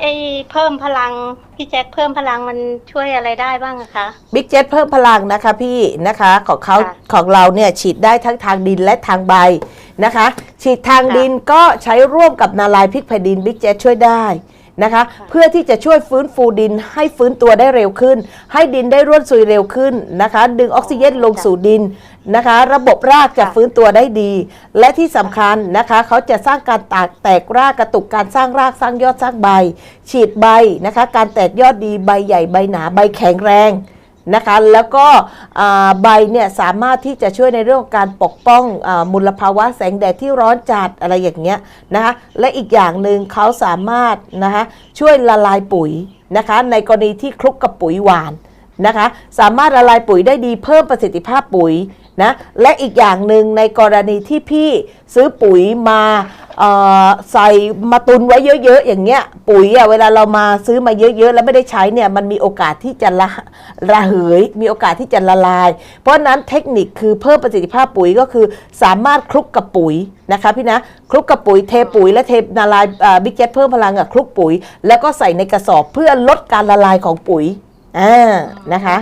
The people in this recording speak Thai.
ไอ้เพิ่มพลังพี่แจ็คเพิ่มพลังมันช่วยอะไรได้บ้างอะคะบิ๊กเจ็ตเพิ่มพลังนะคะพี่นะคะของเขาค่ะของเราเนี่ยฉีดได้ทั้งทางดินและทางใบนะคะ ฉีดทางค่ะดินก็ใช้ร่วมกับนาลายพริกแผ่นดินบิ๊กเจ็ตช่วยได้นะคะค่ะเพื่อที่จะช่วยฟื้นฟูดินให้ฟื้นตัวได้เร็วขึ้น ให้ดินได้ร่วนซุยเร็วขึ้นนะคะ ดึงออกซิเจนลงสู่ดิน นะคะ ระบบรากจะค่ะฟื้นตัวได้ดี และที่สำคัญนะคะเขาจะสร้างการแตกแตกรากกระตุกการสร้างรากสร้างยอดสร้างใบ ฉีดใบนะคะ การแตกยอดดีใบใหญ่ใบหนาใบแข็งแรงนะคะ แล้วก็อ่าใบเนี่ยสามารถที่จะช่วยในเรื่องของการปกป้องอามลภาวะแสงแดดที่ร้อนจัดอะไรอย่างเงี้ยนะคะและอีกอย่างหนึ่งเขาสามารถนะคะช่วยละลายปุ๋ยนะคะในกรณีที่คลุกกับปุ๋ยหวานนะคะสามารถละลายปุ๋ยได้ดีเพิ่มประสิทธิภาพปุ๋ย นะและอีกอย่างหนึ่งในกรณีที่พี่ซื้อปุ๋ยมาใส่มาตุนไว้เยอะๆอย่างเงี้ยปุ๋ยอะเวลาเรามาซื้อมาเยอะๆ แล้วไม่ได้ใช้เนี่ยมันมีโอกาสที่จะละระเหย มีโอกาสที่จะละลาย เพราะนั้นเทคนิคคือเพิ่มประสิทธิภาพปุ๋ยก็คือสามารถคลุกกับปุ๋ยนะคะพี่นะคลุกกับปุ๋ยเทปุ๋ยและเทนาลายบิ๊กเจ็ตเพิ่มพลังกับคลุกปุ๋ย แล้วก็ใส่ในกระสอบเพื่อลดการละลายของปุ๋ยอ่านะคะ